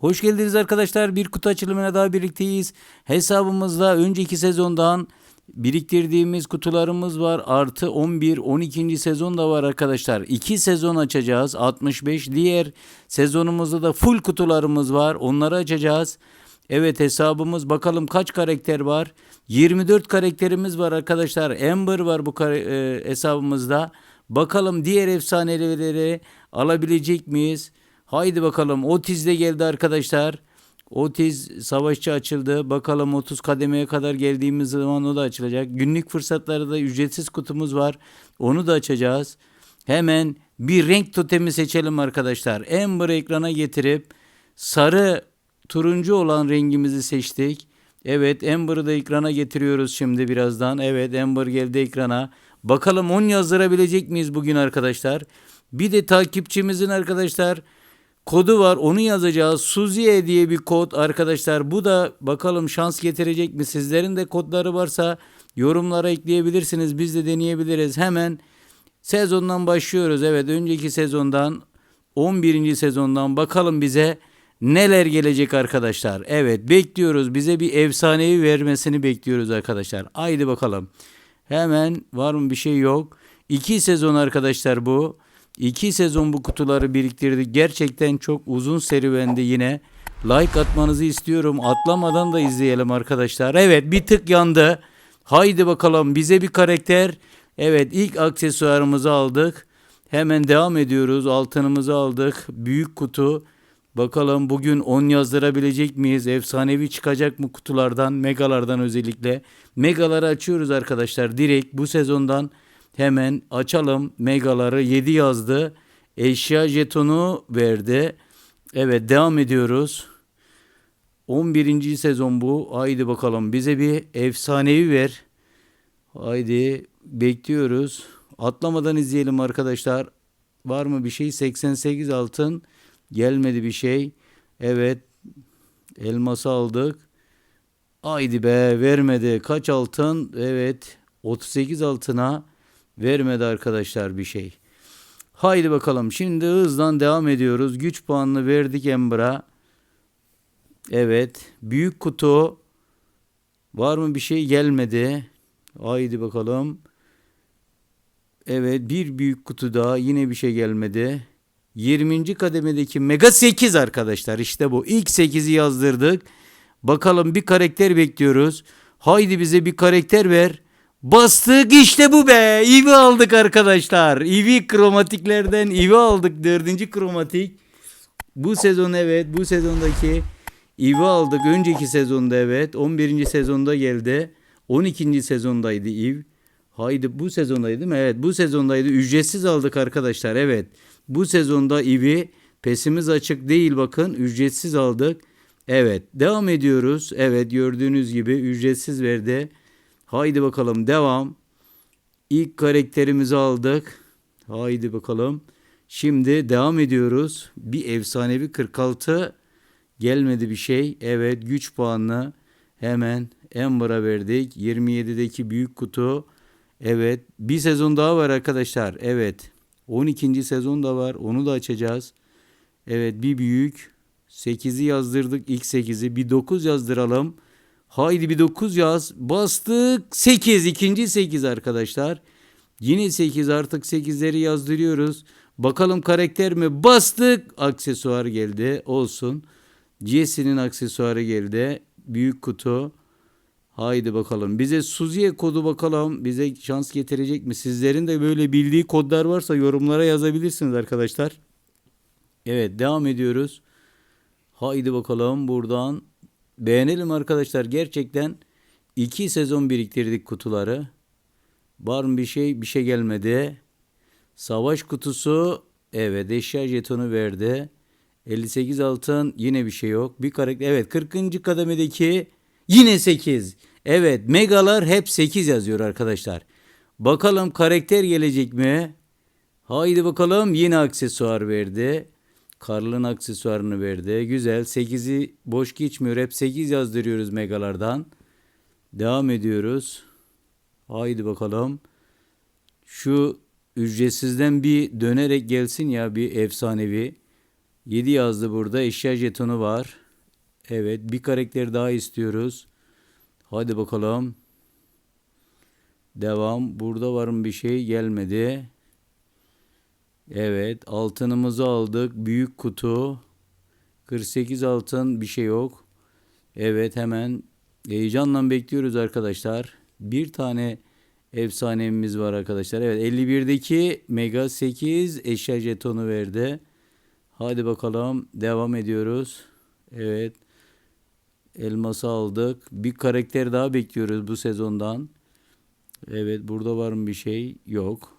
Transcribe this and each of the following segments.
Hoş geldiniz arkadaşlar. Bir kutu açılımına daha birlikteyiz. Hesabımızda önceki sezondan biriktirdiğimiz kutularımız var. Artı 11, 12. sezon da var arkadaşlar. 2 sezon açacağız. 65. Diğer sezonumuzda da full kutularımız var. Onları açacağız. Evet hesabımız bakalım kaç karakter var? 24 karakterimiz var arkadaşlar. Amber var bu e, hesabımızda. Bakalım diğer efsaneleri alabilecek miyiz? Haydi bakalım. Otiz de geldi arkadaşlar. Otiz savaşçı açıldı. Bakalım 30 kademeye kadar geldiğimiz zaman o da açılacak. Günlük fırsatları da ücretsiz kutumuz var. Onu da açacağız. Hemen bir renk totemi seçelim arkadaşlar. Amber ekrana getirip sarı turuncu olan rengimizi seçtik. Evet Amber'ı da ekrana getiriyoruz şimdi birazdan. Evet Amber geldi ekrana. Bakalım 10 yazdırabilecek miyiz bugün arkadaşlar? Bir de takipçimizin arkadaşlar kodu var onu yazacağız. Suziye diye bir kod arkadaşlar. Bu da bakalım şans getirecek mi? Sizlerin de kodları varsa yorumlara ekleyebilirsiniz. Biz de deneyebiliriz. Hemen sezondan başlıyoruz. Evet önceki sezondan 11. sezondan bakalım bize neler gelecek arkadaşlar. Evet bekliyoruz. Bize bir efsanevi vermesini bekliyoruz arkadaşlar. Haydi bakalım. Hemen var mı bir şey yok. İki sezon arkadaşlar bu. İki sezon bu kutuları biriktirdik. Gerçekten çok uzun serüvende yine. Like atmanızı istiyorum. Atlamadan da izleyelim arkadaşlar. Evet bir tık yandı. Haydi bakalım bize bir karakter. Evet ilk aksesuarımızı aldık. Hemen devam ediyoruz. Altınımızı aldık. Büyük kutu. Bakalım bugün 10 yazdırabilecek miyiz? Efsanevi çıkacak mı kutulardan, megalardan özellikle? Megaları açıyoruz arkadaşlar. Direkt bu sezondan hemen açalım. Megaları 7 yazdı. Eşya jetonu verdi. Evet devam ediyoruz. 11. sezon bu. Haydi bakalım bize bir efsanevi ver. Haydi bekliyoruz. Atlamadan izleyelim arkadaşlar. Var mı bir şey? 88 altın. Gelmedi bir şey. Evet. Elması aldık. Haydi be vermedi. Kaç altın? Evet. 38 altına vermedi arkadaşlar bir şey. Haydi bakalım. Şimdi hızdan devam ediyoruz. Güç puanını verdik Ember'a. Evet. Büyük kutu. Var mı bir şey gelmedi. Haydi bakalım. Evet bir büyük kutu daha yine bir şey gelmedi. 20. kademedeki Mega 8 arkadaşlar işte bu. İlk 8'i yazdırdık. Bakalım bir karakter bekliyoruz. Haydi bize bir karakter ver. Bastık işte bu be. İvi aldık arkadaşlar. İvi kromatiklerden İvi aldık. Dördüncü kromatik. Bu sezon evet bu sezondaki İvi aldık. Önceki sezonda evet. 11. sezonda geldi. 12. sezondaydı İv. Haydi bu sezondaydı mi? Evet bu sezondaydı. Ücretsiz aldık arkadaşlar. Evet. Bu sezonda İvi pesimiz açık değil bakın. Ücretsiz aldık. Evet devam ediyoruz. Evet gördüğünüz gibi ücretsiz verdi. Haydi bakalım devam. İlk karakterimizi aldık. Haydi bakalım. Şimdi devam ediyoruz. Bir efsanevi 46 gelmedi bir şey. Evet güç puanını hemen Ember'a verdik. 27'deki büyük kutu. Evet bir sezon daha var arkadaşlar. Evet 12. sezon da var. Onu da açacağız. Evet bir büyük. 8'i yazdırdık ilk 8'i. Bir 9 yazdıralım. Haydi bir 9 yaz. Bastık. 8. ikinci 8 arkadaşlar. Yine 8 artık 8'leri yazdırıyoruz. Bakalım karakter mi? Bastık. Aksesuar geldi. Olsun. Jesse'nin aksesuarı geldi. Büyük kutu. Haydi bakalım. Bize Suziye kodu bakalım. Bize şans getirecek mi? Sizlerin de böyle bildiği kodlar varsa yorumlara yazabilirsiniz arkadaşlar. Evet devam ediyoruz. Haydi bakalım buradan. Beğenelim arkadaşlar. Gerçekten iki sezon biriktirdik kutuları. Var mı bir şey? Bir şey gelmedi. Savaş kutusu. Evet eşya jetonu verdi. 58 altın yine bir şey yok. Bir karakter. Evet 40. kademedeki yine 8. Evet megalar hep 8 yazıyor arkadaşlar. Bakalım karakter gelecek mi? Haydi bakalım yine aksesuar verdi. Karl'ın aksesuarını verdi. Güzel. 8'i boş geçmiyor. Hep 8 yazdırıyoruz megalardan. Devam ediyoruz. Haydi bakalım. Şu ücretsizden bir dönerek gelsin ya bir efsanevi. 7 yazdı burada. Eşya jetonu var. Evet bir karakter daha istiyoruz. Hadi bakalım. Devam. Burada var mı bir şey? Gelmedi. Evet altınımızı aldık. Büyük kutu. 48 altın bir şey yok. Evet hemen heyecanla bekliyoruz arkadaşlar. Bir tane efsanemiz var arkadaşlar. Evet 51'deki Mega 8 eşya jetonu verdi. Hadi bakalım devam ediyoruz. Evet. Elması aldık. Bir karakter daha bekliyoruz bu sezondan. Evet burada var mı bir şey? Yok.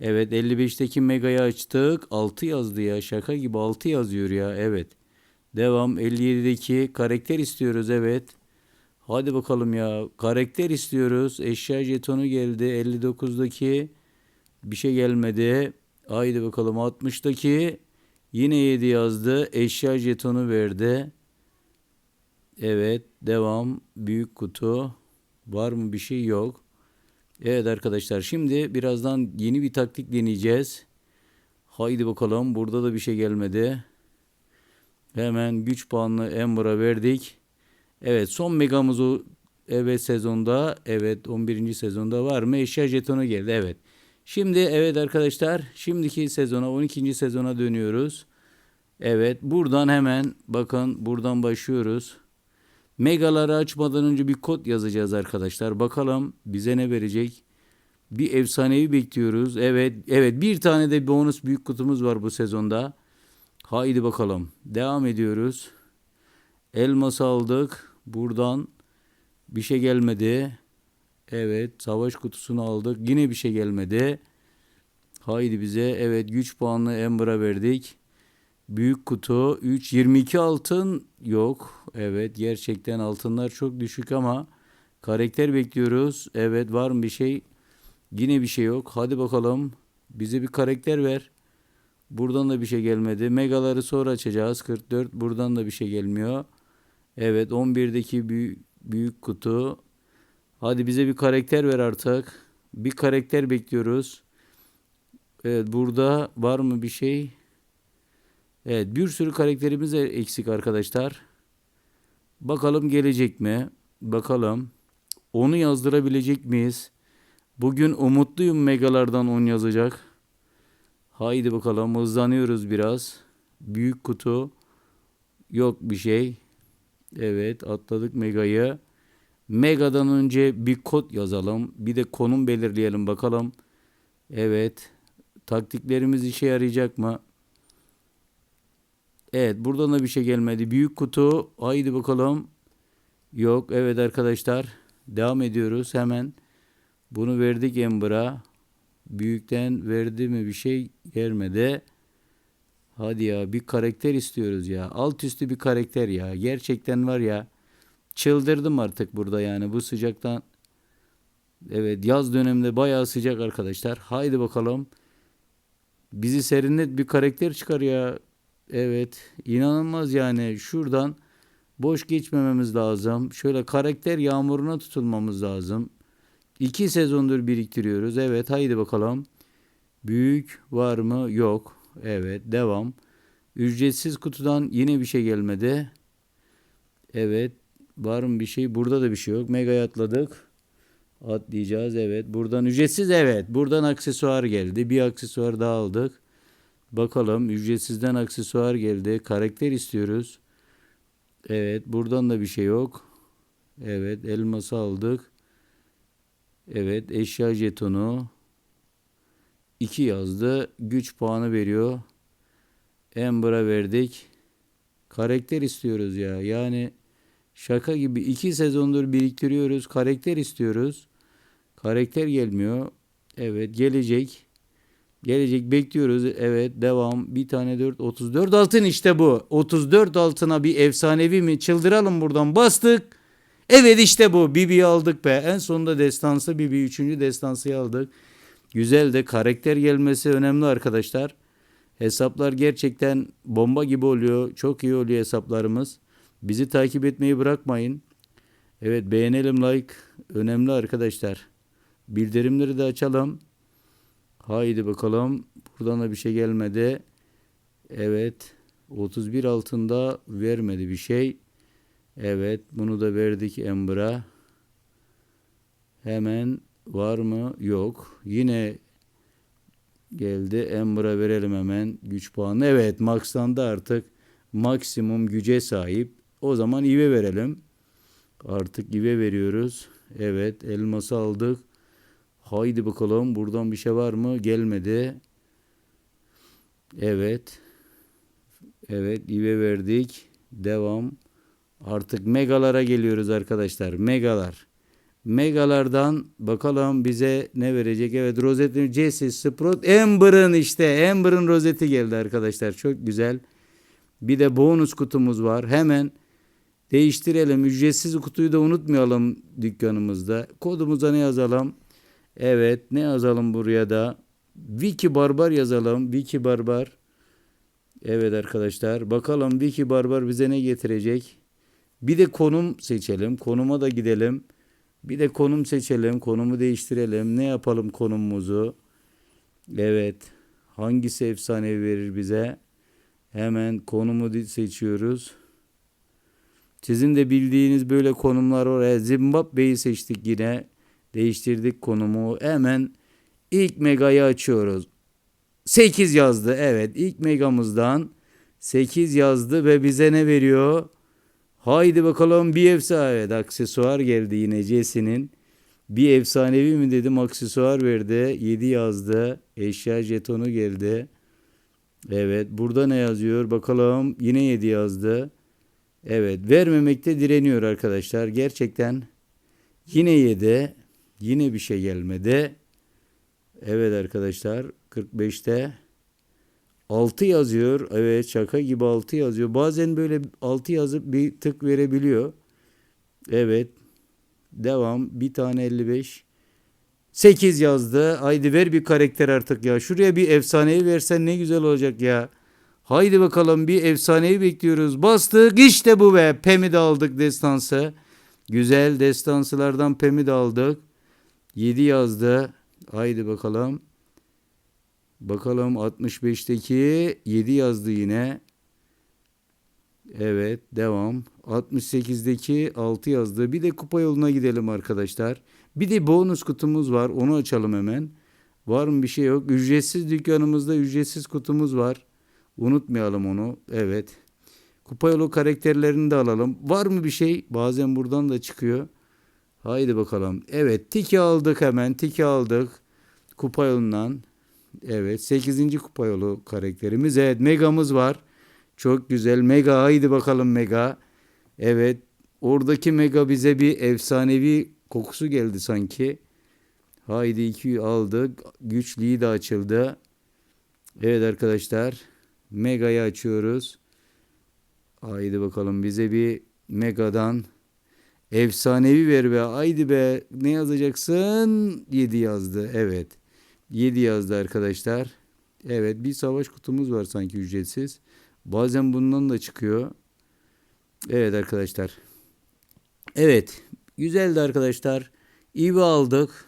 Evet 55'teki Mega'yı açtık. 6 yazdı ya. Şaka gibi 6 yazıyor ya. Evet. Devam 57'deki karakter istiyoruz. Evet. Hadi bakalım ya. Karakter istiyoruz. Eşya jetonu geldi. 59'daki bir şey gelmedi. Haydi bakalım 60'daki yine 7 yazdı. Eşya jetonu verdi. Evet. Devam. Büyük kutu. Var mı bir şey yok. Evet arkadaşlar şimdi birazdan yeni bir taktik deneyeceğiz. Haydi bakalım burada da bir şey gelmedi. Hemen güç puanını Ember'a verdik. Evet son megamız o evet sezonda evet 11. sezonda var mı? Eşya jetonu geldi evet. Şimdi evet arkadaşlar şimdiki sezona 12. sezona dönüyoruz. Evet buradan hemen bakın buradan başlıyoruz. Megaları açmadan önce bir kod yazacağız arkadaşlar. Bakalım bize ne verecek? Bir efsanevi bekliyoruz. Evet, evet bir tane de bonus büyük kutumuz var bu sezonda. Haydi bakalım. Devam ediyoruz. Elmas aldık. Buradan bir şey gelmedi. Evet, savaş kutusunu aldık. Yine bir şey gelmedi. Haydi bize. Evet, güç puanını Ember'a verdik. Büyük kutu 3 22 altın yok. Evet gerçekten altınlar çok düşük ama karakter bekliyoruz. Evet var mı bir şey? Yine bir şey yok. Hadi bakalım. Bize bir karakter ver. Buradan da bir şey gelmedi. Megaları sonra açacağız. 44 buradan da bir şey gelmiyor. Evet 11'deki büyük, büyük kutu. Hadi bize bir karakter ver artık. Bir karakter bekliyoruz. Evet burada var mı bir şey? Evet bir sürü karakterimiz eksik arkadaşlar. Bakalım gelecek mi? Bakalım. Onu yazdırabilecek miyiz? Bugün umutluyum megalardan 10 yazacak. Haydi bakalım hızlanıyoruz biraz. Büyük kutu. Yok bir şey. Evet atladık megayı. Mega'dan önce bir kod yazalım. Bir de konum belirleyelim bakalım. Evet. Taktiklerimiz işe yarayacak mı? Evet buradan da bir şey gelmedi. Büyük kutu. Haydi bakalım. Yok. Evet arkadaşlar. Devam ediyoruz. Hemen bunu verdik Ember'a. Büyükten verdi mi bir şey gelmedi. Hadi ya bir karakter istiyoruz ya. Alt üstü bir karakter ya. Gerçekten var ya. Çıldırdım artık burada yani bu sıcaktan. Evet yaz döneminde bayağı sıcak arkadaşlar. Haydi bakalım. Bizi serinlet bir karakter çıkar ya. Evet inanılmaz yani şuradan boş geçmememiz lazım. Şöyle karakter yağmuruna tutulmamız lazım. İki sezondur biriktiriyoruz. Evet haydi bakalım. Büyük var mı? Yok. Evet devam. Ücretsiz kutudan yine bir şey gelmedi. Evet var mı bir şey? Burada da bir şey yok. Mega'ya atladık. Atlayacağız evet. Buradan ücretsiz evet. Buradan aksesuar geldi. Bir aksesuar daha aldık. Bakalım ücretsizden aksesuar geldi. Karakter istiyoruz. Evet buradan da bir şey yok. Evet elması aldık. Evet eşya jetonu. 2 yazdı. Güç puanı veriyor. Ember'a verdik. Karakter istiyoruz ya. Yani şaka gibi 2 sezondur biriktiriyoruz. Karakter istiyoruz. Karakter gelmiyor. Evet gelecek. Gelecek bekliyoruz. Evet devam. Bir tane 4 34 altın işte bu. 34 altına bir efsanevi mi? Çıldıralım buradan. Bastık. Evet işte bu. Bibi'yi aldık be. En sonunda destansı Bibi 3. destansıyı aldık. Güzel de karakter gelmesi önemli arkadaşlar. Hesaplar gerçekten bomba gibi oluyor. Çok iyi oluyor hesaplarımız. Bizi takip etmeyi bırakmayın. Evet beğenelim like. Önemli arkadaşlar. Bildirimleri de açalım. Haydi bakalım. Buradan da bir şey gelmedi. Evet. 31 altında vermedi bir şey. Evet. Bunu da verdik Ember'a. Hemen var mı? Yok. Yine geldi. Ember'a verelim hemen güç puanı. Evet. Max'tan da artık maksimum güce sahip. O zaman İve verelim. Artık İve veriyoruz. Evet. Elması aldık. Haydi bakalım. Buradan bir şey var mı? Gelmedi. Evet. Evet. İve verdik. Devam. Artık megalara geliyoruz arkadaşlar. Megalar. Megalardan bakalım bize ne verecek. Evet rozeti Jesse Sprout Amber'ın işte Amber'ın rozeti geldi arkadaşlar. Çok güzel. Bir de bonus kutumuz var. Hemen değiştirelim. Ücretsiz kutuyu da unutmayalım dükkanımızda. Kodumuza ne yazalım? Evet ne yazalım buraya da? Wiki Barbar yazalım. Wiki Barbar. Evet arkadaşlar. Bakalım Wiki Barbar bize ne getirecek? Bir de konum seçelim. Konuma da gidelim. Bir de konum seçelim. Konumu değiştirelim. Ne yapalım konumumuzu? Evet. Hangisi efsanevi verir bize? Hemen konumu seçiyoruz. Sizin de bildiğiniz böyle konumlar var. Zimbabwe'yi seçtik yine. Değiştirdik konumu. Hemen ilk megayı açıyoruz. 8 yazdı. Evet ilk megamızdan 8 yazdı ve bize ne veriyor? Haydi bakalım bir efsane. Evet, aksesuar geldi yine Jesse'nin. Bir efsanevi mi dedim aksesuar verdi. 7 yazdı. Eşya jetonu geldi. Evet burada ne yazıyor bakalım yine 7 yazdı. Evet vermemekte direniyor arkadaşlar. Gerçekten yine 7. Yine bir şey gelmedi. Evet arkadaşlar 45'te 6 yazıyor. Evet şaka gibi 6 yazıyor. Bazen böyle 6 yazıp bir tık verebiliyor. Evet. Devam. Bir tane 55. 8 yazdı. Haydi ver bir karakter artık ya. Şuraya bir efsaneyi versen ne güzel olacak ya. Haydi bakalım bir efsaneyi bekliyoruz. Bastık işte bu be. Pem'i de aldık destansı. Güzel destansılardan Pem'i de aldık. 7 yazdı. Haydi bakalım. Bakalım 65'teki 7 yazdı yine. Evet devam. 68'deki 6 yazdı. Bir de kupa yoluna gidelim arkadaşlar. Bir de bonus kutumuz var. Onu açalım hemen. Var mı bir şey yok. Ücretsiz dükkanımızda ücretsiz kutumuz var. Unutmayalım onu. Evet. Kupa yolu karakterlerini de alalım. Var mı bir şey? Bazen buradan da çıkıyor. Haydi bakalım. Evet tiki aldık hemen. Tiki aldık. Kupa yolundan. Evet 8. kupa yolu karakterimiz. Evet Mega'mız var. Çok güzel. Mega haydi bakalım Mega. Evet oradaki Mega bize bir efsanevi kokusu geldi sanki. Haydi 2'yi aldık. Güçlüğü de açıldı. Evet arkadaşlar. Mega'yı açıyoruz. Haydi bakalım bize bir Mega'dan efsanevi ver be. Haydi be. Ne yazacaksın? 7 yazdı. Evet. 7 yazdı arkadaşlar. Evet bir savaş kutumuz var sanki ücretsiz. Bazen bundan da çıkıyor. Evet arkadaşlar. Evet. Güzeldi arkadaşlar. Eve aldık.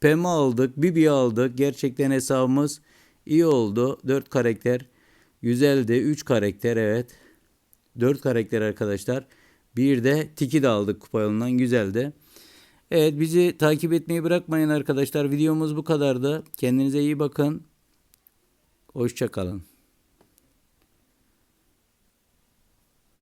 Pem'i aldık. Bibi aldık. Gerçekten hesabımız iyi oldu. 4 karakter. Güzeldi. 3 karakter evet. 4 karakter arkadaşlar. Bir de Tiki de aldık kupa yolundan. Güzeldi. Evet bizi takip etmeyi bırakmayın arkadaşlar. Videomuz bu kadardı. Kendinize iyi bakın. Hoşçakalın.